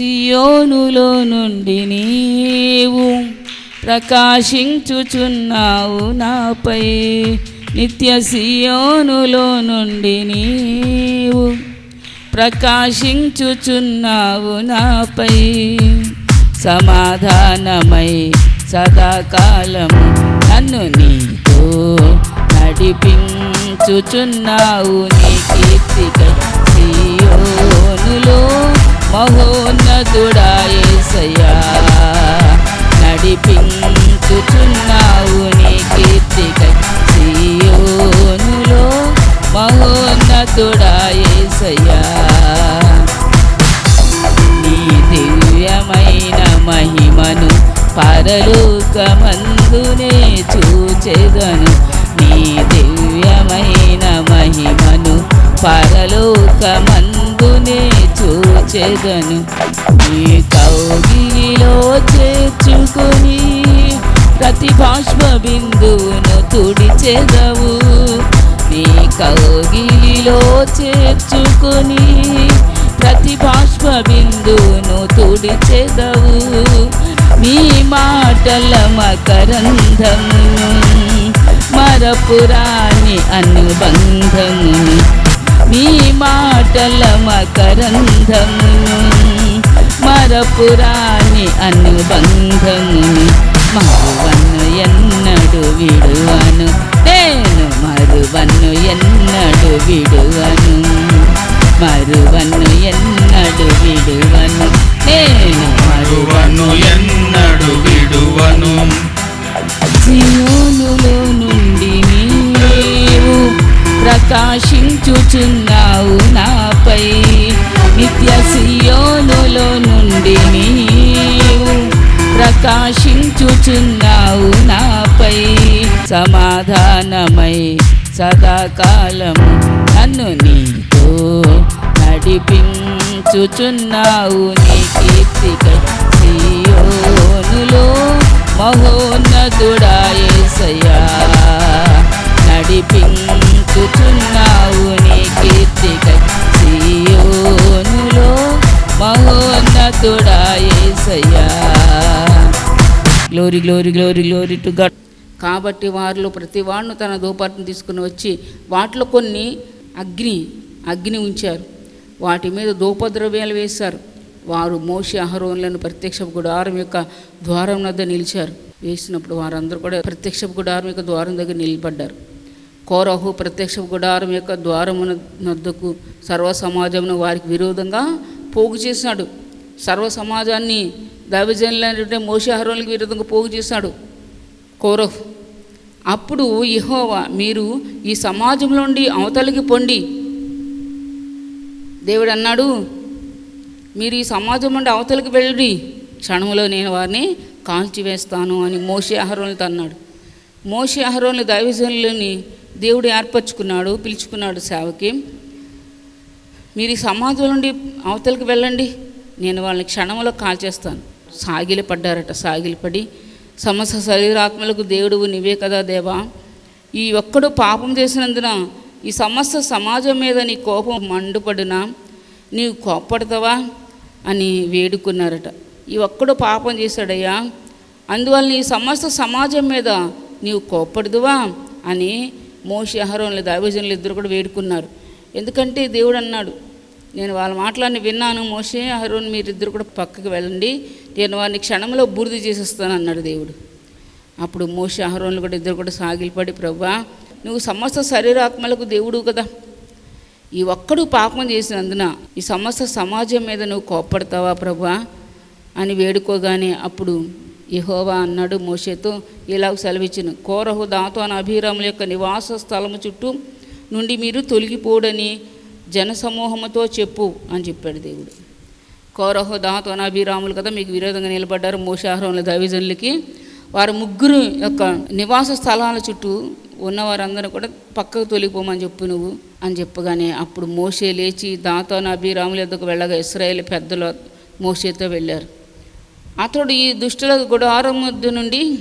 సియోనులో నుండి నీవు ప్రకాశించుచున్నావు నాపై. నిత్య సియోనులో నుండి నీవు ప్రకాశించుచున్నావు నాపై. సమాధానమై సదాకాలము నన్ను నీతో నడిపించుచున్నావు నీ కీర్తిక సియోనులో మహోన్నతుడాయేసయ్యా. నడిపించుచున్నావు నీ కీర్తికై సియోనులో మహోన్నతుడాయేసయ్యా. నీ దివ్యమైన మహిమను పరలోకమందునే చూచెదను. నీ దివ్యమైన మహిమను పరలోకమందునే చూచెదను. నీ కౌగిలిలో చేర్చుకొని ప్రతి బాష్ప బిందువును తుడిచెదవు. నీ కౌగిలిలో చేర్చుకొని ప్రతి బాష్ప బిందువును తుడిచెదవు. నీ మాటల మకరంధమును మరపురాని అనుబంధమును నీ మాటల మకరంధమును మరపురాని అనుబంధమును మరువను ఎన్నడు విడువను నేను మరువను ఎన్నడు విడువను. మరువను ఎన్నడు విడువను నేను మరువను ఎన్నడు విడువను. సియోనులో నుండి నీ ప్రకాశించుచున్నావు నాపై. నిత్య సియోనులో నుండి నీవు ప్రకాశించుచున్నావు నాపై. సమాధానమై సదాకాలము నన్ను నీతో నడిపించుచున్నావు నీ కీర్తికై సియోనులో మహోన్నతుడాయేసయ్యా నడిపించుచున్నావు నీ కీర్తి సియోనులో మహోన్నతుడాయేసయ్యా glory glory glory glory to God కాబట్టి వారిలో ప్రతి వాడును తన దూపాటును తీసుకుని వచ్చి వాటిలో కొన్ని అగ్ని అగ్ని ఉంచారు. వాటి మీద దూపద్రవ్యాలు వేశారు. వారు మోషి అహరోన్లను ప్రత్యక్ష గుడారం యొక్క ద్వారం వద్ద నిలిచారు. వేసినప్పుడు వారందరూ కూడా ప్రత్యక్ష గుడారం యొక్క ద్వారం దగ్గర నిలబడ్డారు. కోరహు ప్రత్యక్ష గుడారం యొక్క ద్వారమున నద్దకు సర్వ సమాజమును వారికి విరోధంగా పోగు చేసినాడు. సర్వ సమాజాన్ని దైవజనులైనటువంటి మోషాహరోనికి విరోధంగా పోగు చేశాడు కోరహు. అప్పుడు ఇహోవా మీరు ఈ సమాజంలో నుండి అవతలికి పొండి. దేవుడు అన్నాడు మీరు ఈ సమాజం నుండి అవతలికి వెళ్ళి క్షణంలో నేను వారిని కాల్చివేస్తాను అని మోషే అహరోనితో అన్నాడు. మోషే అహరోని దైవజనులని దేవుడు ఏర్పరచుకున్నాడు పిలుచుకున్నాడు సేవకి. మీరు ఈ సమాధుల నుండి అవతలికి వెళ్ళండి. నేను వాళ్ళని క్షణంలో కాల్చేస్తాను సాగిలి పడ్డారట సాగిలిపడి సమస్త శరీరాత్మలకు దేవుడు నీవే కదా దేవా. ఈ ఒక్కడు పాపం చేసినందున ఈ సమస్త సమాజం మీద నీ కోపం మండుపడినా నీవు కోప్పడతావా అని వేడుకున్నారట. ఈ ఒక్కడు పాపం చేశాడయ్యా. అందువల్ల ఈ సమస్త సమాజం మీద నీవు కోప్పడదువా అని మోషి అహరోన్లు దైవజనులు ఇద్దరు కూడా వేడుకున్నారు. ఎందుకంటే దేవుడు అన్నాడు నేను వాళ్ళ మాటలన్నీ విన్నాను మోషే అహరోన్ మీరిద్దరు కూడా పక్కకి వెళ్ళండి నేను వారిని క్షణంలో బూడిద చేసేస్తాను అన్నాడు దేవుడు. అప్పుడు మోషే అహరోన్లు కూడా ఇద్దరు కూడా సాగిలిపడి ప్రభా నువ్వు సమస్త శరీరాత్మలకు దేవుడు కదా. ఈ ఒక్కడు పాపం చేసినందున ఈ సమస్త సమాజం మీద నువ్వు కోప్పడతావా ప్రభా అని వేడుకోగానే అప్పుడు ఇహోవా అన్నాడు మోషేతో ఇలాగ సెలవిచ్చిన. కోరహు దాతోన అభిరాముల యొక్క నివాస స్థలము చుట్టూ నుండి మీరు తొలగిపోడని జనసమూహముతో చెప్పు అని చెప్పాడు దేవుడు. కోరహు దాతోన అభిరాములు కదా మీకు విరోధంగా నిలబడ్డారు మోషాహరంలో దవిజనులకి. వారు ముగ్గురు యొక్క నివాస స్థలాల చుట్టూ ఉన్నవారందరూ కూడా పక్కకు తొలిగిపోమని చెప్పు నువ్వు అని చెప్పగానే అప్పుడు మోషే లేచి దాతో అభిరాముల యొద్దకు వెళ్ళగా ఇస్రాయేల్ పెద్దలు మోషేతో వెళ్ళారు. అతడు ఈ దుష్టుల గుడారముద్దు నుండి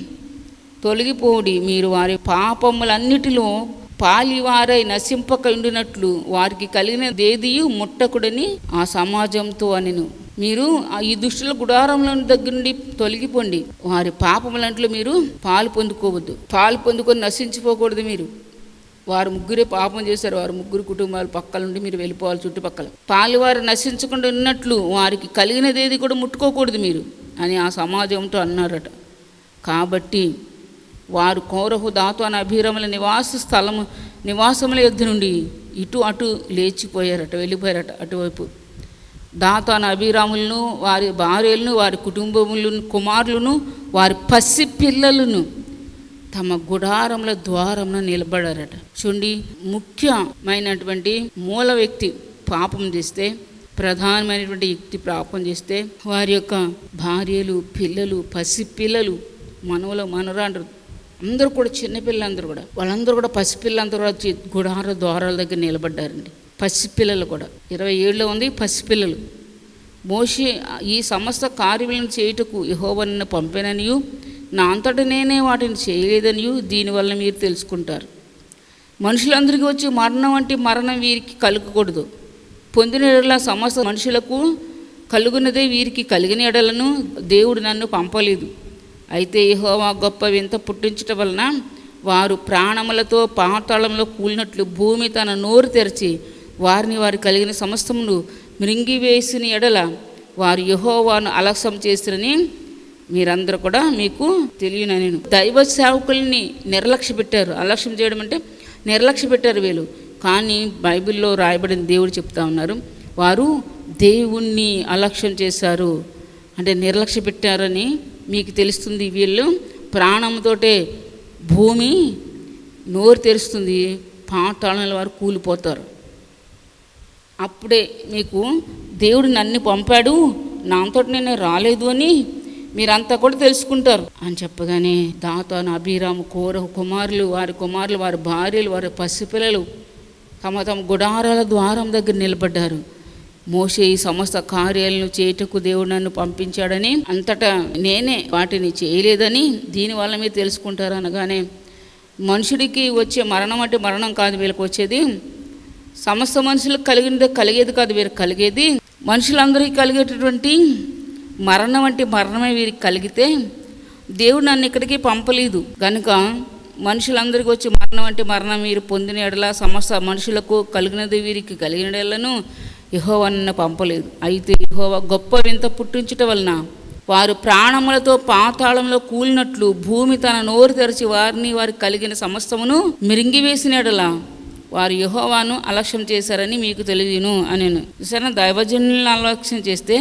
తొలగిపోడి. మీరు వారి పాపములన్నిటిలో పాలివారై నశింపక ఉండినట్లు వారికి కలిగిన దేదియు ముట్టకుడని ఆ సమాజంతో అనిను. మీరు ఆ ఈ దుష్టుల గుడారంలో దగ్గర నుండి తొలగిపోండి. వారి పాపములంట్లో మీరు పాలు పొందుకోవద్దు. పాలు పొందుకొని నశించిపోకూడదు మీరు. వారు ముగ్గురే పాపం చేశారు. వారు ముగ్గురు కుటుంబాలు పక్కల నుండి మీరు వెళ్ళిపోవాలి చుట్టుపక్కల. పాలు వారు నశించకుండా ఉన్నట్లు వారికి కలిగినదేది కూడా ముట్టుకోకూడదు మీరు. అని ఆ సమాజంతో అన్నారట. కాబట్టి వారు కౌరహు దాతు అనే అభిరముల నివాస స్థలము నివాసముల యొద్ధ నుండి ఇటు అటు లేచిపోయారట వెళ్ళిపోయారట అటువైపు. దాతాన అభిరాములను వారి భార్యలను వారి కుటుంబములను కుమారులను వారి పసి పిల్లలను తమ గుడారముల ద్వారంలో నిలబడారట. చూడండి ముఖ్యమైనటువంటి మూల వ్యక్తి పాపం చేస్తే ప్రధానమైనటువంటి వ్యక్తి ప్రాపం చేస్తే వారి యొక్క భార్యలు పిల్లలు పసి పిల్లలు మనవలు మనరాండ్రు అందరూ కూడా చిన్నపిల్లలందరూ కూడా వాళ్ళందరూ కూడా పసిపిల్లలందరూ కూడా గుడార ద్వారాల దగ్గర నిలబడ్డారండి. పసిపిల్లలు కూడా. ఇరవై ఏళ్ళలో ఉంది పసిపిల్లలు. మోషి ఈ సమస్త కార్యములను చేయుటకు యెహోవా పంపిననియు. నా అంతట నేనే వాటిని చేయలేదనియు. దీనివల్ల మీరు తెలుసుకుంటారు. మనుషులందరికీ వచ్చి మరణం అంటే మరణం వీరికి కలగకూడదు. పొందిన ఎడల సమస్త మనుషులకు కలుగున్నదే వీరికి కలిగిన ఎడలను దేవుడు నన్ను పంపలేదు. అయితే యహోవా గొప్ప వింత పుట్టించటం వలన వారు ప్రాణములతో పాతాళంలో కూలినట్లు భూమి తన నోరు తెరిచి వారిని వారు కలిగిన సమస్తమును మృంగివేసిన ఎడల వారు యహోవాను అలక్ష్యం చేసిరని మీరందరూ కూడా మీకు తెలియను నేను దైవ సేవకుల్ని నిర్లక్ష్య పెట్టారు అలక్ష్యం చేయడం అంటే నిర్లక్ష్య పెట్టారు వీళ్ళు. కానీ బైబిల్లో రాయబడిన దేవుడు చెప్తా ఉన్నారు వారు దేవుణ్ణి అలక్ష్యం చేశారు అంటే నిర్లక్ష్య పెట్టారని మీకు తెలుస్తుంది వీళ్ళు. ప్రాణంతోటే భూమి నోరు తెరుస్తుంది పాతాళాల వారు కూలిపోతారు. అప్పుడే మీకు దేవుడు నన్ను పంపాడు నాతో నేను రాలేదు అని మీరంతా కూడా తెలుసుకుంటారు. అని చెప్పగానే దాతాను అభిరాము కోర కుమారులు వారి కుమారులు వారి భార్యలు వారి పసిపిల్లలు తమ తమ గుడారాల ద్వారం దగ్గర నిలబడ్డారు. మోసే ఈ సమస్త కార్యాలను చేయుటకు దేవుడు నన్ను పంపించాడని అంతటా నేనే వాటిని చేయలేదని దీనివల్ల మీరు తెలుసుకుంటారు అనగానే మనుషుడికి వచ్చే మరణం అంటే మరణం కాదు వీళ్ళకి వచ్చేది సమస్త మనుషులకు కలిగినది కలిగేది కాదు వీరికి కలిగేది మనుషులందరికీ కలిగేటటువంటి మరణం అంటే మరణమే వీరికి కలిగితే దేవుడు నన్ను ఇక్కడికి పంపలేదు. కనుక మనుషులందరికీ వచ్చి మరణం అంటే మరణం. వీరు పొందిన ఎడల సమస్త మనుషులకు కలిగినది వీరికి కలిగిన ఎడలను యహోవన్న పంపలేదు. అయితే యహోవ గొప్ప వింత పుట్టించటం వలన వారు ప్రాణములతో పాతాళంలో కూలినట్లు భూమి తన నోరు తెరిచి వారిని వారికి కలిగిన సమస్తమును మిరింగివేసిన ఎడల వారు యహోవాను అలక్ష్యం చేశారని మీకు తెలియను అనేను. సరే దైవజనులను అలక్ష్యం చేస్తే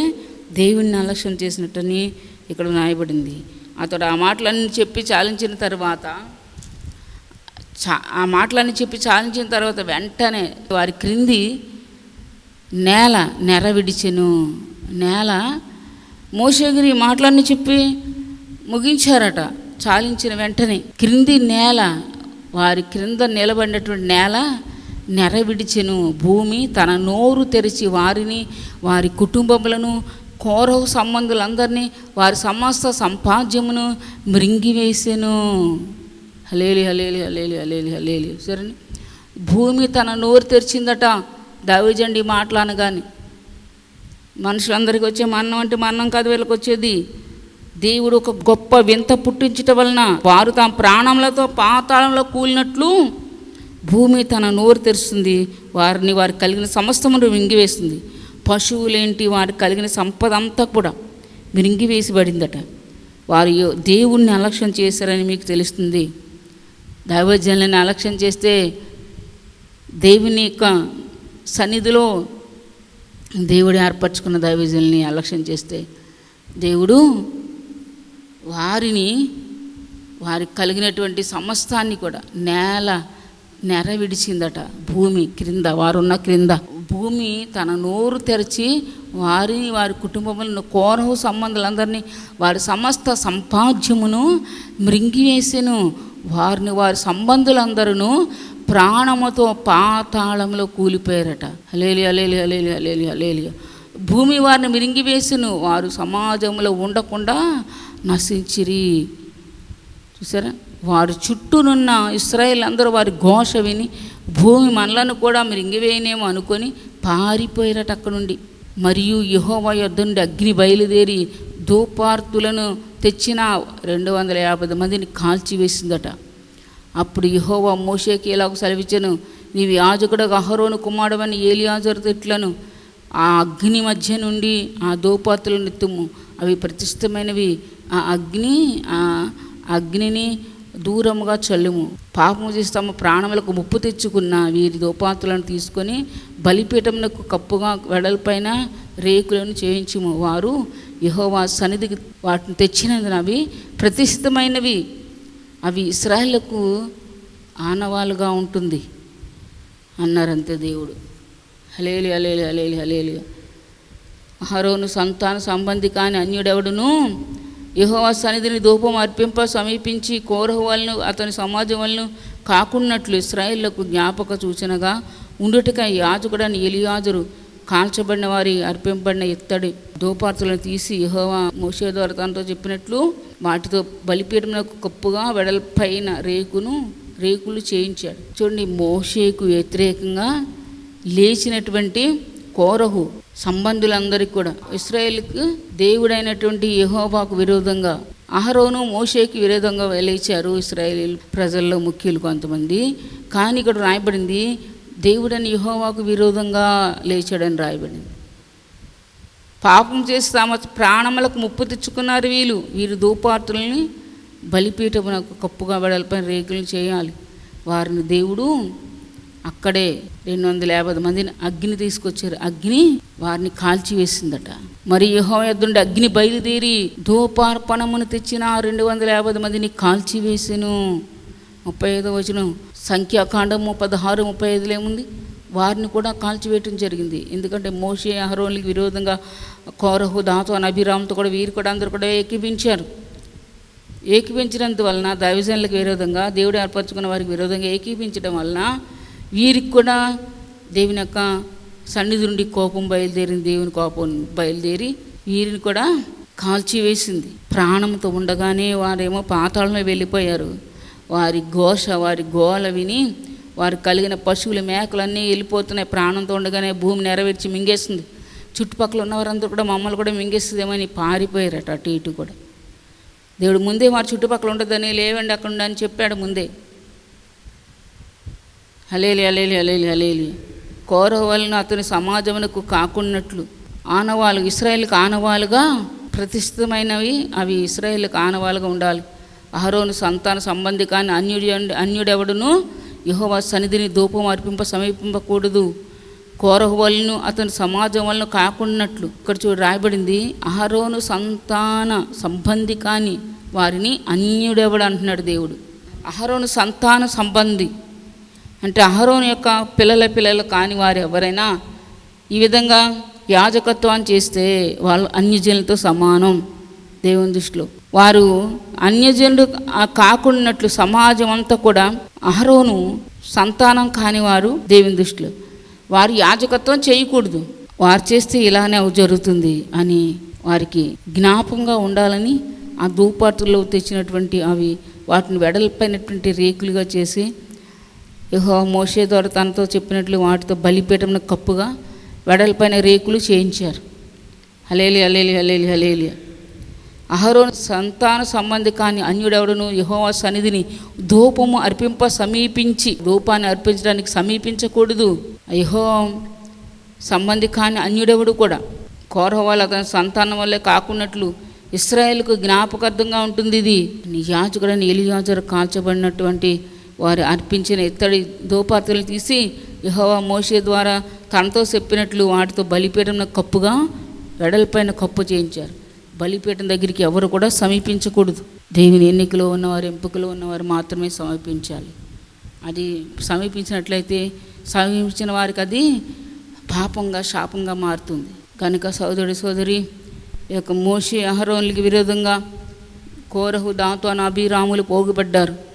దేవుణ్ణి అలక్ష్యం చేసినట్టని ఇక్కడ నాయబడింది అతడు ఆ మాటలన్నీ చెప్పి చాలించిన తర్వాత చా ఆ మాటలన్నీ చెప్పి చాలించిన తర్వాత వెంటనే వారి క్రింది నేల నెర విడిచెను నేల మోసగిరి మాటలన్నీ చెప్పి ముగించారట. చాలించిన వెంటనే క్రింది నేల వారి క్రింద నిలబడినటువంటి నేల నెరవిడిచెను. భూమి తన నోరు తెరిచి వారిని వారి కుటుంబములను కౌరవ సంబంధులందరినీ వారి సమస్త సంపాద్యమును మృంగివేసెను. హలేలి హలేలి హలేలి హలేలి హలేలి. సరే భూమి తన నోరు తెరిచిందట. దైవజండి కానీ మనుషులందరికీ వచ్చే మన్నం అంటే మరణం కాదు వీళ్ళకి వచ్చేది. దేవుడు ఒక గొప్ప వింత పుట్టించటం వలన వారు తమ ప్రాణములతో పాతాళంలో కూలినట్లు భూమి తన నోరు తెరుస్తుంది. వారిని వారికి కలిగిన సమస్తమును మింగివేస్తుంది పశువులేంటి? వారికి కలిగిన సంపద అంతా కూడా మిరింగివేసిబడిందట వారు దేవుణ్ణి అలక్ష్యం చేశారని మీకు తెలుస్తుంది. దైవజనులను అలక్ష్యం చేస్తే దేవుని యొక్క సన్నిధిలో దేవుడు ఏర్పరచుకున్న దైవజనుల్ని అలక్ష్యం చేస్తే దేవుడు వారిని వారికి కలిగినటువంటి సమస్తాన్ని కూడా నేల నెర విడిచిందట భూమి క్రింద వారున్న క్రింద. భూమి తన నోరు తెరిచి వారిని వారి కుటుంబములను కోరహు సంబంధులందరినీ వారి సమస్త సంపాద్యమును మృంగివేసెను. వారిని వారి సంబంధులందరూ ప్రాణముతో పాతాళంలో కూలిపోయారట. అలేలి అలేలి అలేలి అలేలి అలేలి భూమి వారిని మిరింగివేసెను వారు సమాజంలో ఉండకుండా నశించిరి. చూసారా? వారి చుట్టూనున్న ఇస్రాయేల్ అందరూ వారి ఘోష విని భూమి మనలను కూడా మృంగివేయనేమో అనుకొని పారిపోయారట అక్కడుండి. మరియు యహోవా యొద్ద నుండి అగ్ని బయలుదేరి ధూపార్తులను తెచ్చిన రెండు వందల యాభై మందిని కాల్చివేసిందట. అప్పుడు యహోవా మోషేకి ఇలాగ సెలవిచ్చను నీవి యాజకుడు అహరోను కుమారుడని ఏలియాజరు తిట్లను. ఆ అగ్ని మధ్య నుండి ఆ దోపాతులను ఎత్తుము. అవి ప్రతిష్టమైనవి. ఆ అగ్ని ఆ అగ్నిని దూరముగా చల్లుము. పాపము చేసి తమ ప్రాణములకు ముప్పు తెచ్చుకున్న వీరి దోపాతులను తీసుకొని బలిపీఠమునకు కప్పుగా వెడల్పైన రేకులను చేయించుము. వారు యహోవా సన్నిధికి వాటిని తెచ్చినందున అవి ప్రతిష్ఠితమైనవి. అవి ఇస్రాయిలకు ఆనవాలుగా ఉంటుంది అన్నారంతే దేవుడు. హలేలి హలేలి హలేలి హలేలి అహరోను సంతాన సంబంధి కాని అన్యుడెవడును? యహోవా సన్నిధిని ధూపం అర్పింప సమీపించి కోరహువలను అతని సమాజం కాకున్నట్లు ఇస్రాయిళ్ళకు జ్ఞాపక సూచనగా ఉండుటకై యాజకుడని ఎలియాజరు కాల్చబడిన వారి అర్పింపబడిన ఇత్తడి ధూపార్తులను తీసి యహోవా మోషే ద్వారా తనతో చెప్పినట్లు వాటితో బలిపీఠమున కప్పుగా వెడల్పైన రేకును రేకులు చేయించాడు. చూడండి మోషేకు వ్యతిరేకంగా లేచినటువంటి కోరహు సంబంధులందరికీ కూడా. ఇస్రాయేల్కు దేవుడైనటువంటి యహోబాకు విరోధంగా అహరోను మోషేకి విరోధంగా లేచారు ఇస్రాయేల్ ప్రజల్లో ముఖ్యులు కొంతమంది. కానీ ఇక్కడ రాయబడింది దేవుడని యహోవాకు విరోధంగా లేచాడని రాయబడింది. పాపం చేసి తమ ప్రాణములకు ముప్పు తెచ్చుకున్నారు వీళ్ళు. వీరు దూపార్తుల్ని బలిపీఠమునకు కప్పుగా వెడల్పైన రేకులు చేయాలి. వారిని దేవుడు అక్కడే రెండు వందల యాభై మందిని అగ్ని తీసుకొచ్చారు. అగ్ని వారిని కాల్చివేసిందట. మరి యహో ఎద్దుండి అగ్ని బయలుదేరి ధూపార్పణమును తెచ్చిన ఆ రెండు వందల యాభై మందిని కాల్చివేసెను. ముప్పై ఐదో వచనం సంఖ్యాకాండము పదహారు ముప్పై ఐదులో ఏముంది? వారిని కూడా కాల్చివేయటం జరిగింది. ఎందుకంటే మోషే అహరోన్లకి విరోధంగా కోరహు దాతో అభిరామ్తో కూడా వీరు కూడా అందరూ కూడా ఏకీపించారు ఏకీపించినందువలన దైవజనులకు విరోధంగా దేవుడు ఏర్పరచుకున్న వారికి విరోధంగా ఏకీపించడం వలన వీరికి కూడా దేవుని యొక్క సన్నిధి నుండి కోపం బయలుదేరింది దేవుని కోపం బయలుదేరి వీరిని కూడా కాల్చివేసింది. ప్రాణంతో ఉండగానే వారేమో పాతాళంలో వెళ్ళిపోయారు. వారి ఘోష వారి గోల విని వారు కలిగిన పశువుల మేకలన్నీ వెళ్ళిపోతున్నాయి. ప్రాణంతో ఉండగానే భూమి నెరవేర్చి మింగేస్తుంది చుట్టుపక్కల ఉన్నవారందరూ కూడా మమ్మల్ని కూడా మింగేస్తుందేమని పారిపోయారట అటు ఇటు కూడా. దేవుడు ముందే వారి చుట్టుపక్కల ఉండదని లేవండి అక్కడ అని చెప్పాడు ముందే. హలేలి హలేలి హలేలి హలేలి. కౌరవులను అతని సమాజమునకు కాకున్నట్లు. ఆనవాలు ఇస్రాయేల్కి ఆనవాలుగా ప్రతిష్ఠితమైనవి అవి ఇస్రాయేల్కి ఆనవాలుగా ఉండాలి. అహరోను సంతాన సంబంధి కానీ అన్యుడి అన్యుడెవడును యెహోవా సన్నిధిని ధూపం అర్పింప సమీపింపకూడదు. కోరహు వలన అతని సమాజం వలన కాకున్నట్లు. ఇక్కడ చూడు రాయబడింది అహరోను సంతాన సంబంధి కాని వారిని అన్యుడెవడు అంటున్నాడు దేవుడు. అహరోను సంతాన సంబంధి అంటే అహరోన్ యొక్క పిల్లల పిల్లలు కాని వారు ఎవరైనా ఈ విధంగా యాజకత్వాన్ని చేస్తే వాళ్ళు అన్యజనులతో సమానం దేవుని దృష్టిలో. వారు అన్యజనులు కాకుండాట్లు సమాజం అంతా కూడా అహరోను సంతానం కాని వారు దేవుని దృష్టిలో. వారు యాజకత్వం చేయకూడదు. వారు చేస్తే ఇలానే జరుగుతుంది అని వారికి జ్ఞాపంగా ఉండాలని ఆ ధూపార్తుల్లో తెచ్చినటువంటి అవి వాటిని వెడల్పైనటువంటి రేకులుగా చేసి యహో మోషే ద్వారా తనతో చెప్పినట్లు వాటితో బలిపీఠంను కప్పుగా వెడల్పైన రేకులు చేయించారు. హలేలి హలేలి హలేలి హలేలి అహరోను సంతాన సంబంధి కాని అన్యుడెవడను యహోవా సన్నిధిని ధూపము అర్పింప సమీపించి ధూపాన్ని అర్పించడానికి సమీపించకూడదు. యహో సంబంధి కాని అన్యుడెవడు కూడా కోరవాళ్ళు అతని సంతానం వల్లే కాకున్నట్లు ఇస్రాయేల్కు జ్ఞాపకార్థంగా ఉంటుంది ఇది. యాజకుడని ఎలియాజరు కాల్చబడినటువంటి వారు అర్పించిన ఇత్తడి దోపాత్రలు తీసి యహోవా మోషే ద్వారా తనతో చెప్పినట్లు వాటితో బలిపీఠం కప్పుగా వెడల్పైన కప్పు చేయించారు. బలిపీఠం దగ్గరికి ఎవరు కూడా సమీపించకూడదు. దేవుని ఎన్నికలో ఉన్నవారు ఎంపికలో ఉన్నవారు మాత్రమే సమీపించాలి. అది సమీపించినట్లయితే సమీపించిన వారికి అది పాపంగా శాపంగా మారుతుంది. కనుక సోదరుడి సోదరి ఈ యొక్క మోషి అహరోన్లకి విరోధంగా కోరహు దాతో అభిరాములు పోగుపడ్డారు.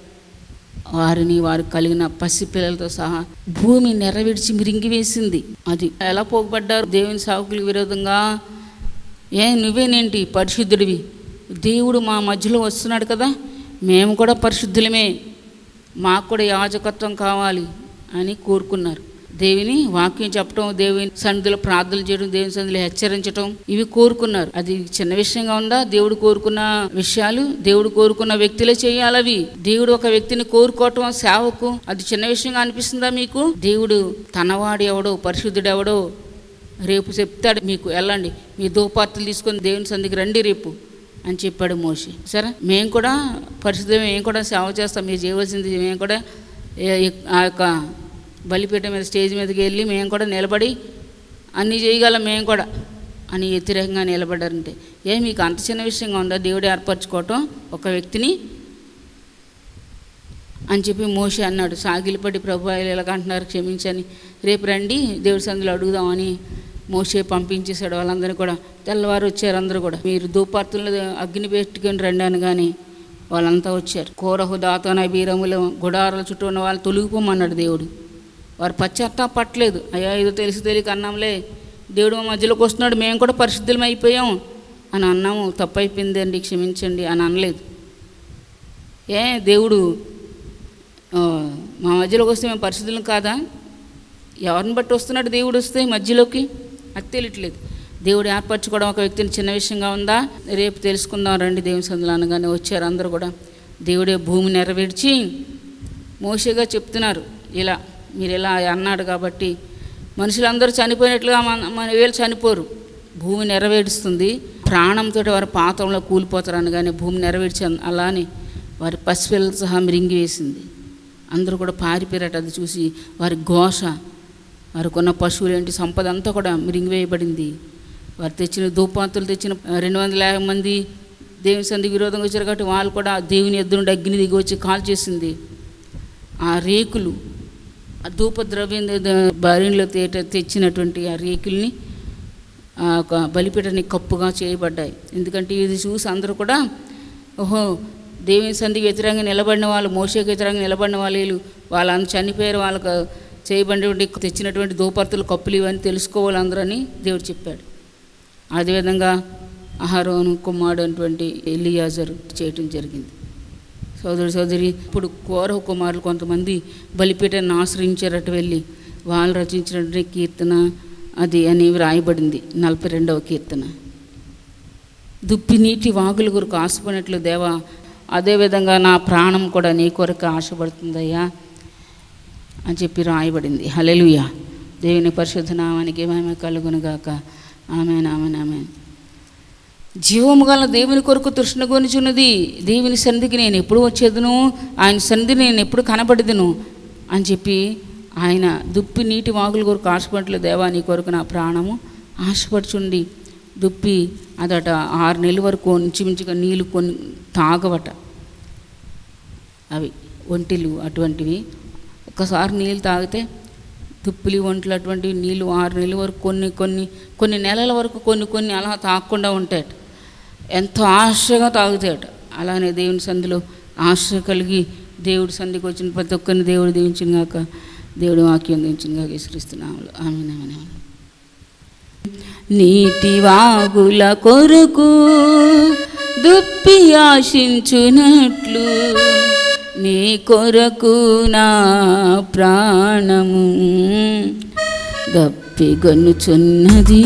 వారిని వారు కలిగిన పసిపిల్లలతో సహా భూమి నెరవేర్చి మిరింగివేసింది అది ఎలా పోగబడ్డారు? దేవుని సాకులకు విరోధంగా? ఏ నువ్వేనేంటి? పరిశుద్ధుడివి. దేవుడు మా మధ్యలో వస్తున్నాడు కదా? మేము కూడా పరిశుద్ధులమే. మాకు కూడా యాజకత్వం కావాలి అని కోరుకున్నారు. దేవుని వాక్యం చెప్పడం దేవుని సన్నిధిలో ప్రార్థనలు చేయడం దేవుని సన్నిధిలో హెచ్చరించడం ఇవి కోరుకున్నారు. అది చిన్న విషయంగా ఉందా? దేవుడు కోరుకున్న విషయాలు దేవుడు కోరుకున్న వ్యక్తులే చేయాలి అవి. దేవుడు ఒక వ్యక్తిని కోరుకోవటం సేవకు అది చిన్న విషయంగా అనిపిస్తుందా మీకు? దేవుడు తనవాడు ఎవడో పరిశుద్ధుడు ఎవడో రేపు చెప్తాడు మీకు వెళ్ళండి. మీ దోపార్తలు తీసుకొని దేవుని సందికి రండి రేపు అని చెప్పాడు మోషి. సరే? మేము కూడా పరిశుద్ధం మేము కూడా సేవ చేస్తాం మీరు చేయవలసింది మేము కూడా ఆ యొక్క బలిపీఠం మీద స్టేజ్ మీదకి వెళ్ళి మేము కూడా నిలబడి అన్నీ చేయగలం మేము కూడా అని వ్యతిరేకంగా నిలబడారంటే ఏ మీకు అంత చిన్న విషయంగా ఉందా? దేవుడు ఏర్పరచుకోవటం ఒక వ్యక్తిని అని చెప్పి మోషి అన్నాడు. సాగిలిపడి ప్రభు ఇలాగ అంటున్నారు క్షమించని రేపు రండి దేవుడి సందులో అడుగుదామని మోసే పంపించేశాడు. వాళ్ళందరూ కూడా తెల్లవారు వచ్చారు అందరూ కూడా. మీరు దూపార్తులు అగ్ని పెట్టుకొని రండి అనగానే వాళ్ళంతా వచ్చారు. కోరహు దాతన బీరములు గుడారాల చుట్టూ ఉన్న వాళ్ళు తొలగిపోమన్నాడు దేవుడు. వారు పశ్చాత్తాప పట్టలేదు. అయ్యా ఏదో తెలిసి తెలియక అన్నాంలే దేవుడు మా మధ్యలోకి వస్తున్నాడు మేము కూడా పరిశుద్ధులం అయిపోయాం. అని అన్నాము. తప్పు అయిపోయిందండి క్షమించండి అని అనలేదు. ఏ దేవుడు మా మధ్యలోకి వస్తే మేము పరిశుద్ధులం కాదా? ఎవరిని బట్టి వస్తున్నాడు దేవుడు వస్తే మధ్యలోకి? అది తెలియట్లేదు. దేవుడు ఏర్పరచుకోవడం ఒక వ్యక్తిని చిన్న విషయంగా ఉందా? రేపు తెలుసుకుందాం రండి దేవుని సందులు అనగానే వచ్చారు అందరూ కూడా. దేవుడే భూమి నెరవేర్చి మోసగా చెప్తున్నారు. ఇలా మీరు ఇలా అన్నాడు కాబట్టి మనుషులందరూ చనిపోయినట్లుగా మన మన వీళ్ళు చనిపోరు. భూమి నెరవేరుస్తుంది. ప్రాణంతో వారి పాతంలో కూలిపోతారు అనగానే భూమి నెరవేర్చి అని వారి పసిపిల్లలు సహా మిరింగి వేసింది. అందరూ కూడా పారిపోయారట. అది చూసి వారి ఘోష వారికి ఉన్న పశువులు ఏంటి సంపద అంతా కూడా మిరింగివేయబడింది వారు తెచ్చిన దూపాంతులు తెచ్చిన రెండు వందల యాభై మంది దేవుని సంధికి విరోధంగా వచ్చారు కాబట్టి వాళ్ళు కూడా దేవుని ఎద్దు అగ్ని దిగి వచ్చి కాల్ చేసింది. ఆ రేకులు ఆ ధూప ద్రవ్యం తేట తెచ్చినటువంటి ఆ రేకుల్ని ఆ ఒక బలిపీఠని కప్పుగా చేయబడ్డాయి. ఎందుకంటే ఇది చూసి అందరూ కూడా ఓహో దేవుని సంధి వ్యతిరేకంగా నిలబడిన వాళ్ళు మోసకి వ్యతిరేకంగా నిలబడిన వాళ్ళు వీళ్ళు చనిపోయారు వాళ్ళకు చేయబడినటువంటి తెచ్చినటువంటి దోపర్తులు కప్పులు ఇవన్నీ తెలుసుకోవాలి అందరని దేవుడు చెప్పాడు. అదేవిధంగా అహరోను కుమారుడు అటువంటి ఎలియాజరు చేయటం జరిగింది. సోదరి సోదరి ఇప్పుడు కోరహ కుమారులు కొంతమంది బలిపీఠాన్ని ఆశ్రయించారట వెళ్ళి వాళ్ళు రచించినటువంటి కీర్తన అది అని వ్రాయబడింది నలభై రెండవ కీర్తన. దుప్పి నీటి వాగుల కొరకు ఆశపడినట్లు దేవా అదేవిధంగా నా ప్రాణం కూడా నీ కొరకు ఆశపడుతుందయ్యా అని చెప్పి రాయబడింది. హలెలుయా దేవుని పరిశుద్ధ నామానికి మహిమ కలుగునుగాక. ఆమె ఆమె ఆమె జీవము గల దేవుని కొరకు తృష్ణ గొనిచున్నది. దేవుని సన్నిధికి నేను ఎప్పుడు వచ్చేదను? ఆయన సన్నిధి నేను ఎప్పుడు కనబడదును? అని చెప్పి ఆయన దుప్పి నీటి వాగుల కొరకు ఆశపడలేదు దేవా నీ కొరకు నా ప్రాణము ఆశపడుచుండి దుప్పి అదట ఆరు నెలల వరకు ఇంచుమించుగా నీళ్ళు కొన్ని తాగవట. అవి ఒంటిలు అటువంటివి. ఒకసారి నీళ్ళు తాగితే తుప్పిలి ఒంట్లు అటువంటివి నీళ్ళు ఆరు నెలల వరకు కొన్ని కొన్ని కొన్ని నెలల వరకు కొన్ని కొన్ని అలా తాగకుండా ఉంటాయట. ఎంతో ఆశగా తాగుతాయట. అలానే దేవుని సంధిలో ఆశ కలిగి దేవుడి సంధికి వచ్చిన ప్రతి ఒక్కరిని దేవుడు దీవించిన కాక దేవుడు వాక్యం దీవించిన కాక విశ్రిస్తున్నాము ఆమె నీటి వాగుల కొరకు దుప్పి ఆశించునట్లు నీ కొరకు నా ప్రాణము. దప్పిగొనుచున్నది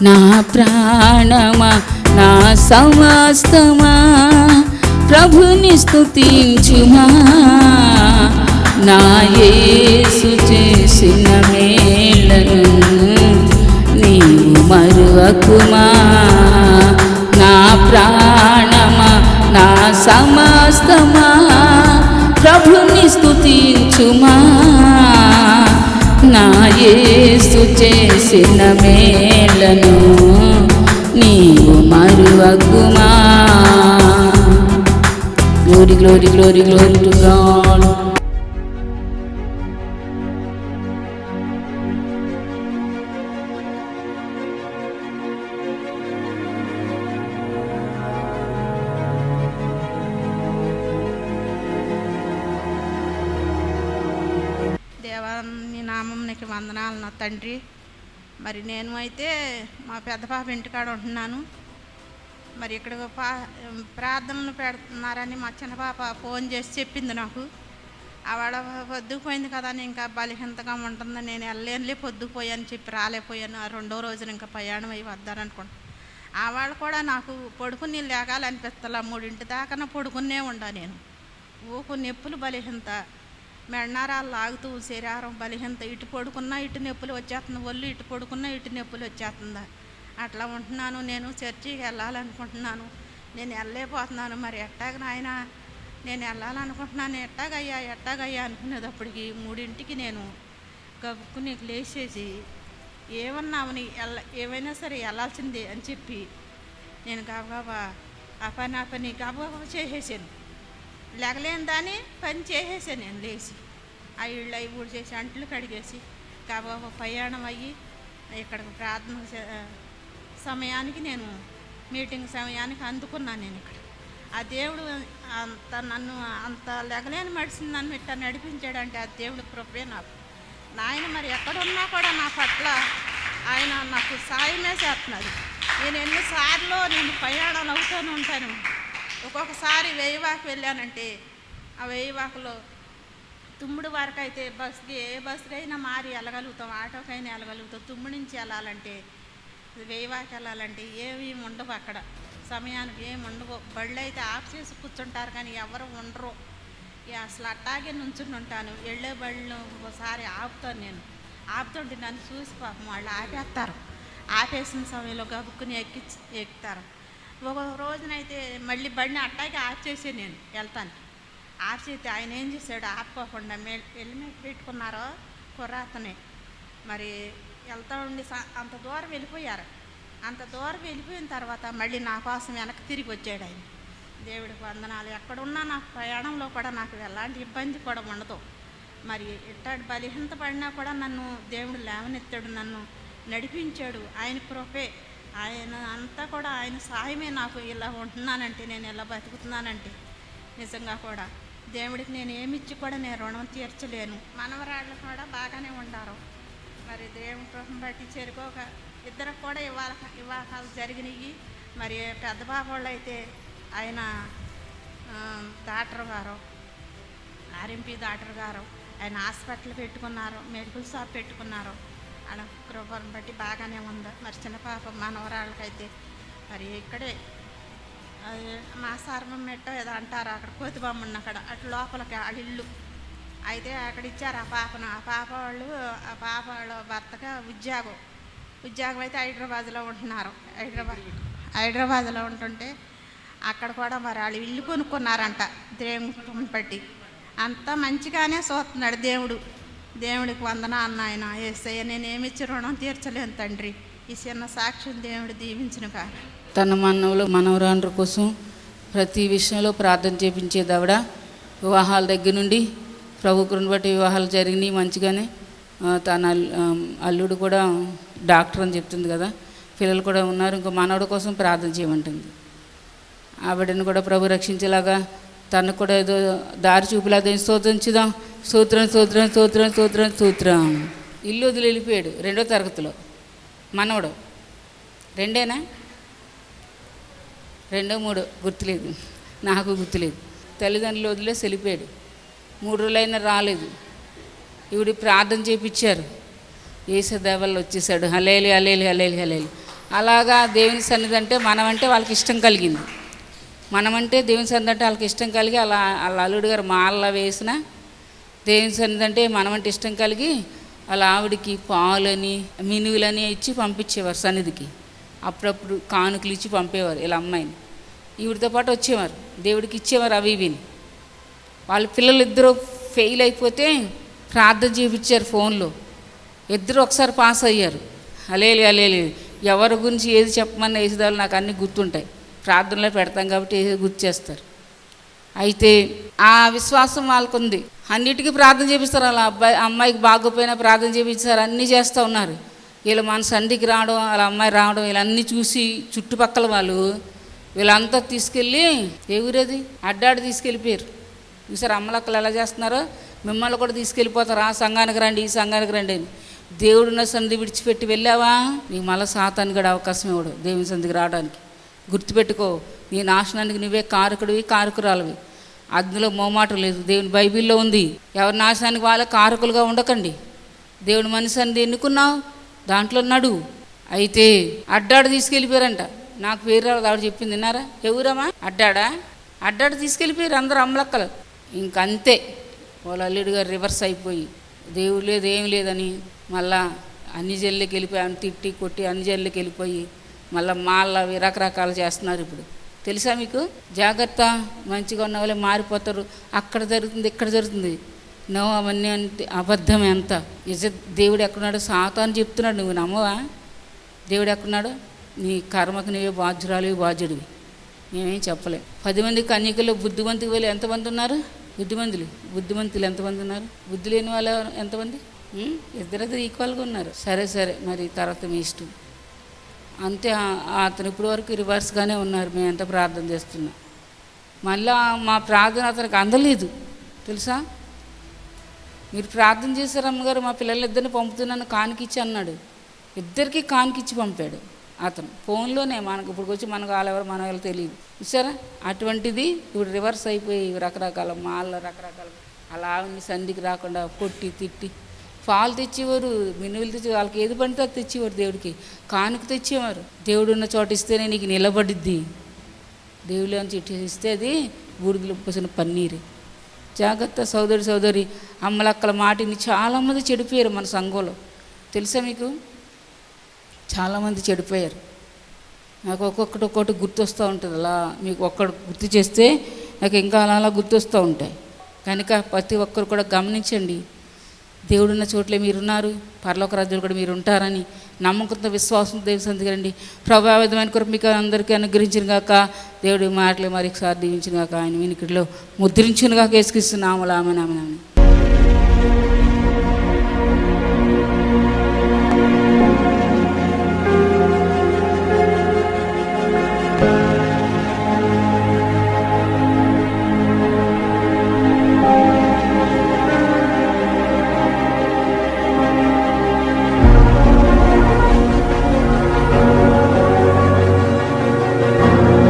నా ప్రాణమా నా సమస్తమా ప్రభుని స్థుతించుమా నా యేసు చేసిన మేలను నీవు మరువకుమా. నా ప్రాణమా నా సమస్తమా ప్రభుని స్థుతించుమా యేసు చేసిన మేలను నీవు మరువకుమా glory glory glory glory to God నీకు వందనాలు నా తండ్రి. మరి నేను అయితే మా పెద్ద పాప ఇంటికాడ ఉంటున్నాను. మరి ఇక్కడ పా ప్రార్థనలు పెడుతున్నారని మా చిన్న పాప ఫోన్ చేసి చెప్పింది నాకు. ఆవిడ పొద్దుకుపోయింది కదా అని ఇంకా బలహీనతగా ఉంటుంది నేను వెళ్ళలేనులే పొద్దుకుపోయాను చెప్పి రాలేకపోయాను. ఆ రెండో రోజున ఇంకా ప్రయాణం అయ్యి వద్దాననుకుంటాను ఆవాళ్ళు కూడా నాకు పడుకుని లేగాలనిపిస్తలా మూడింటి దాకా పడుకునే ఉండా నేను. ఊకు నొప్పులు బలహీనత. మెడనారాలు లాగుతూ శరీరం బలహీనత ఇటు పడుకున్నా ఇటు నొప్పులు వచ్చేస్తుంది ఒళ్ళు ఇటు పడుకున్నా ఇటు నొప్పులు వచ్చేస్తుందా. అట్లా ఉంటున్నాను నేను చర్చికి వెళ్ళాలనుకుంటున్నాను నేను వెళ్ళలేకపోతున్నాను. మరి ఎట్టాగ నాయన నేను వెళ్ళాలనుకుంటున్నాను ఎట్టాగయ్యా ఎట్టాగయ్యా అనుకునేటప్పటికి మూడింటికి నేను గబుక్కుని లేచేసి ఏమన్నా అవని వెళ్ళ ఏమైనా సరే వెళ్ళాల్సిందే అని చెప్పి నేను గబగబా ఆ పని ఆ పని గబగబా చేసేసాను. లేగలేని దాన్ని పని చేసేసాను నేను లేచి ఆ ఇళ్ళు అవి ఊడి చేసి అంట్లు కడిగేసి గబగబా ప్రయాణం అయ్యి ఇక్కడికి ప్రార్థన సమయానికి నేను మీటింగ్ సమయానికి అందుకున్నాను నేను ఇక్కడ. ఆ దేవుడు అంత నన్ను అంత లెగలేని మడిసింది నన్ను ఇట్లా నడిపించాడంటే ఆ దేవుడు కృపే నాకు. నాయన మరి ఎక్కడున్నా కూడా నా పట్ల ఆయన నాకు సాయమే చేస్తున్నది నేను ఎన్నిసార్లు నేను ప్రయాణాలు అవుతూనే ఉంటాను. ఒక్కొక్కసారి వేయివాకు వెళ్ళానంటే ఆ వేయివాకులో తుమ్ముడు వరకు అయితే బస్కి ఏ బస్కి అయినా మారి వెళ్ళగలుగుతాం ఆటోకైనా వెళ్ళగలుగుతాం. తుమ్ముడు నుంచి వెళ్ళాలంటే వేయివాకి వెళ్ళాలంటే ఏమి ఉండవు అక్కడ. సమయానికి ఏమి ఉండవు. బళ్ళు అయితే ఆఫ్ చేసి కూర్చుంటారు కానీ ఎవరు ఉండరు. ఇక అసలు అట్టాగే నుంచుని ఉంటాను. వెళ్ళే బళ్ళు ఒకసారి ఆపుతాను నేను. ఆపుతుంటే నన్ను చూసి పాపం వాళ్ళు ఆపేస్తారు. ఆపేసిన సమయంలో గబుక్కుని ఎక్కి ఎక్కుతారు. ఒక రోజునైతే మళ్ళీ బండి అట్టాగే ఆఫ్ చేసే నేను వెళ్తాను. ఆఫ్ చేస్తే ఆయన ఏం చేశాడు? ఆపుకోకుండా మే హెల్మెట్ పెట్టుకున్నారో కుర్రాతనే. మరి వెళ్తా ఉండి స- అంత దూరం వెళ్ళిపోయారు. అంత దూరం వెళ్ళిపోయిన తర్వాత మళ్ళీ నా కోసం వెనక్కి తిరిగి వచ్చాడు ఆయన. దేవుడికి వందనాలు. ఎక్కడున్నా నా ప్రయాణంలో కూడా నాకు ఎలాంటి ఇబ్బంది కూడా ఉండదు. మరి ఇట్టాడు బలహీనత పడినా కూడా నన్ను దేవుడు లేవనెత్తాడు నన్ను నడిపించాడు. ఆయన కృపే. ఆయన అంతా కూడా ఆయన సహాయమే నాకు ఇలా ఉంటున్నానంటే నేను ఇలా బతుకుతున్నానంటే. నిజంగా కూడా దేవుడికి నేను ఏమిచ్చి కూడా నేను రుణం తీర్చలేను. మనవరాళ్ళు కూడా బాగానే ఉండారు. మరి దేవుడి కృపను బట్టి చేరుకోక ఇద్దరు కూడా ఇవాళ వివాహాలు జరిగినాయి మరి పెద్ద బాబోళ్ళు అయితే ఆయన డాక్టర్ గారు ఆర్ఎంపీ డాక్టర్ గారు ఆయన హాస్పిటల్ పెట్టుకున్నారు మెడికల్ షాప్ పెట్టుకున్నారు. ఆడ కృపను బట్టి బాగానే ఉంది. మరి చిన్న పాప మనవరాళ్ళకైతే మరి ఇక్కడే అది మా సార్మం మెట్టో ఏదో అంటారు అక్కడ కోతిబొమ్మన్న అక్కడ అటు లోపలికి వాళ్ళ ఇల్లు. అయితే అక్కడ ఇచ్చారు ఆ పాపను. ఆ పాప వాళ్ళు ఆ పాప వాళ్ళ భర్తగా ఉద్యోగం. ఉద్యోగం అయితే హైదరాబాద్లో ఉంటున్నారు. హైదరాబాద్ హైదరాబాద్లో ఉంటుంటే అక్కడ కూడా మరి వాళ్ళు ఇల్లు కొనుక్కున్నారంట దేవుని బట్టి. అంతా మంచిగానే చూస్తున్నాడు దేవుడు. దేవుడికి వందన అన్నాయన. ఏసయ్య నేను ఏమిచ్చి రుణం తీర్చలేను తండ్రి. ఈ చిన్న సాక్ష్యం దేవుడు దీవించిన కాక తన మనవులు మనవరాండ్రు కోసం ప్రతి విషయంలో ప్రార్థన చేపించే దవడ వివాహాల దగ్గర నుండి ప్రభుకుని బట్టి వివాహాలు జరిగినాయి మంచిగానే. తన అల్లుడు కూడా డాక్టర్ అని చెప్తుంది కదా. పిల్లలు కూడా ఉన్నారు ఇంకా మనవడు కోసం ప్రార్థన చేయమంటుంది. ఆవిడని కూడా ప్రభు రక్షించేలాగా తనకు కూడా ఏదో దారి చూపులాగా స్తోత్రించుదాం సూత్రం సూత్రం సూత్రం సూత్రం సూత్రం. ఇల్లు వదిలి వెళ్ళిపోయాడు రెండో తరగతిలో. మనవడు. రెండేనా? రెండో మూడో. గుర్తులేదు. నాకు గుర్తులేదు. తల్లిదండ్రులు వదిలేసి వెళ్ళిపోయాడు. మూడు రోజులైనా రాలేదు. ఇవిడి ప్రార్థన చేపించారు ఏసే వచ్చేసాడు. హలేలి హలేలి హలేలి హలేలి అలాగా దేవుని సన్నిధి అంటే మనమంటే వాళ్ళకి ఇష్టం కలిగింది. మనమంటే దేవుని సన్నిధి అంటే వాళ్ళకి ఇష్టం కలిగి అలా వాళ్ళ అల్లుడు గారు మాల వేసినా దేని సన్నిధి అంటే మనమంటే ఇష్టం కలిగి వాళ్ళ ఆవిడికి పాలని మినువులని ఇచ్చి పంపించేవారు సన్నిధికి. అప్పుడప్పుడు కానుకలు ఇచ్చి పంపేవారు ఇలా అమ్మాయిని. ఈవిడితో పాటు వచ్చేవారు. దేవుడికి ఇచ్చేవారు అవి ఇవిని వాళ్ళ పిల్లలు ఇద్దరు ఫెయిల్ అయిపోతే ప్రార్థన చేయించారు ఫోన్లో. ఇద్దరు ఒకసారి పాస్ అయ్యారు. అలేలి అలేలి ఎవరి గురించి ఏది చెప్పమన్నా వేసేదాలు నాకు అన్నీ గుర్తుంటాయి. ప్రార్థనలో పెడతాం కాబట్టి ఏది గుర్తు చేస్తారు. అయితే ఆ విశ్వాసం వాళ్ళకుంది. అన్నిటికీ ప్రార్థన చేపిస్తారు. వాళ్ళ అబ్బాయి అమ్మాయికి బాగోపోయినా ప్రార్థన చేపించారు అన్నీ చేస్తూ ఉన్నారు. వీళ్ళు మన సంధికి రావడం వాళ్ళ అమ్మాయి రావడం వీళ్ళన్నీ చూసి చుట్టుపక్కల వాళ్ళు వీళ్ళంతా తీసుకెళ్ళి ఏ ఊరేది? అడ్డాడు తీసుకెళ్ళిపోయారు. చూసారు అమ్మలక్కలు ఎలా చేస్తున్నారో? మిమ్మల్ని కూడా తీసుకెళ్ళిపోతారు. ఆ సంఘానికి రండి ఈ సంఘానికి రండి అని. దేవుడున్న సంధి విడిచిపెట్టి వెళ్ళావా? నీకు మళ్ళీ సాతానికి కూడా అవకాశం ఇవ్వడు దేవుని సంధికి రావడానికి. గుర్తుపెట్టుకో నీ నాశనానికి నువ్వే కారకుడివి కారకురాలవి. అందులో మోమాటం లేదు. దేవుని బైబిల్లో ఉంది. ఎవరి నాశనానికి వాళ్ళ కారకులుగా ఉండకండి. దేవుని అని ఎన్నుకున్నావు? దాంట్లో నడు. అయితే అడ్డాడు తీసుకెళ్ళిపోయారంట. నాకు పేరు రాదు ఆవిడ చెప్పింది విన్నారా? ఎవరమ్మా అడ్డాడా? అడ్డాడు తీసుకెళ్ళిపోయారు. అందరూ అమ్మలక్కలు. ఇంకంతే. వాళ్ళ అల్లుడు గారు రివర్స్ అయిపోయి. దేవుడు లేదు ఏం లేదని మళ్ళా అన్ని జల్లుకి వెళ్ళిపోయి అని తిట్టి కొట్టి అన్ని జల్లుకి వెళ్ళిపోయి మళ్ళీ మాళ్ళ రకరకాలు చేస్తున్నారు ఇప్పుడు. తెలుసా మీకు? జాగ్రత్త మంచిగా ఉన్న వాళ్ళే మారిపోతారు. అక్కడ జరుగుతుంది ఇక్కడ జరుగుతుంది. నువ్వు అవన్నీ అంటే అబద్ధం ఎంత? నిజ దేవుడు ఎక్కడున్నాడు సాతాను చెప్తున్నాడు నువ్వు నమ్మవా? దేవుడు ఎక్కడున్నాడు? నీ కర్మకు నీవే బాధ్యురాలు బాధ్యుడివి. మేమేం చెప్పలేం. పది మంది కన్యకల్లో బుద్ధిమంతికి వెళ్ళి ఎంతమంది ఉన్నారు? బుద్ధిమంతులు. బుద్ధిమంతులు ఎంతమంది ఉన్నారు? బుద్ధి లేని వాళ్ళు ఎంతమంది? ఇద్దరిద్దరు ఈక్వల్గా ఉన్నారు. సరే సరే. మరి తర్వాత మీ ఇష్టం. అంతే అతను ఇప్పటి వరకు రివర్స్గానే ఉన్నారు. మేము ఎంత ప్రార్థన చేస్తున్నాం. మళ్ళా మా ప్రార్థన అతనికి అందలేదు. తెలుసా? మీరు ప్రార్థన చేశారు అమ్మగారు మా పిల్లలిద్దరిని పంపుతున్నాను కానికిచ్చి అన్నాడు. ఇద్దరికి కానికిచ్చి పంపాడు అతను. ఫోన్లోనే మనకు ఇప్పుడు వచ్చి మనకు వాళ్ళెవరు మన వాళ్ళు తెలియదు. చూసారా అటువంటిది ఇప్పుడు రివర్స్ అయిపోయి రకరకాల మాల్లో రకరకాల అలా ఆవిడ్ని సంధికి రాకుండా కొట్టి తిట్టి. పాలు తెచ్చేవారు మినువులు తెచ్చి వాళ్ళకి ఏది పండితే అది తెచ్చేవారు దేవుడికి. కానుక తెచ్చేవారు. దేవుడు ఉన్న చోట ఇస్తేనే నీకు నిలబడిద్ది. దేవుళ్ళు అని చిట్టి ఇస్తే అది బూడిదలు పోసిన పన్నీరు. జాగ్రత్త సోదరి సోదరి. అమ్మలక్కల మాటిని చాలామంది చెడిపోయారు మన సంఘంలో. తెలుసా మీకు? చాలామంది చెడిపోయారు. నాకు ఒక్కొక్కటి ఒక్కొక్కటి గుర్తొస్తూ ఉంటుంది. అలా మీకు ఒక్కడు గుర్తు చేస్తే నాకు ఇంకా అలా అలా గుర్తొస్తూ ఉంటాయి. కనుక ప్రతి ఒక్కరు కూడా గమనించండి. దేవుడున్న చోట్లే మీరున్నారు పరలోక రాజ్యాలు కూడా మీరు ఉంటారని నమ్మకంతో విశ్వాసం దేవుని సందిగండి ప్రభావితమైన కొరకు మీకు అందరికీ అనుగ్రహించిన గాక దేవుడి మాటలు మరొకసారి దీవించిన గాక ఆయన వినికిడిలో ముద్రించిన గాక వేసుకిస్తున్నాము ఆమె ఆమె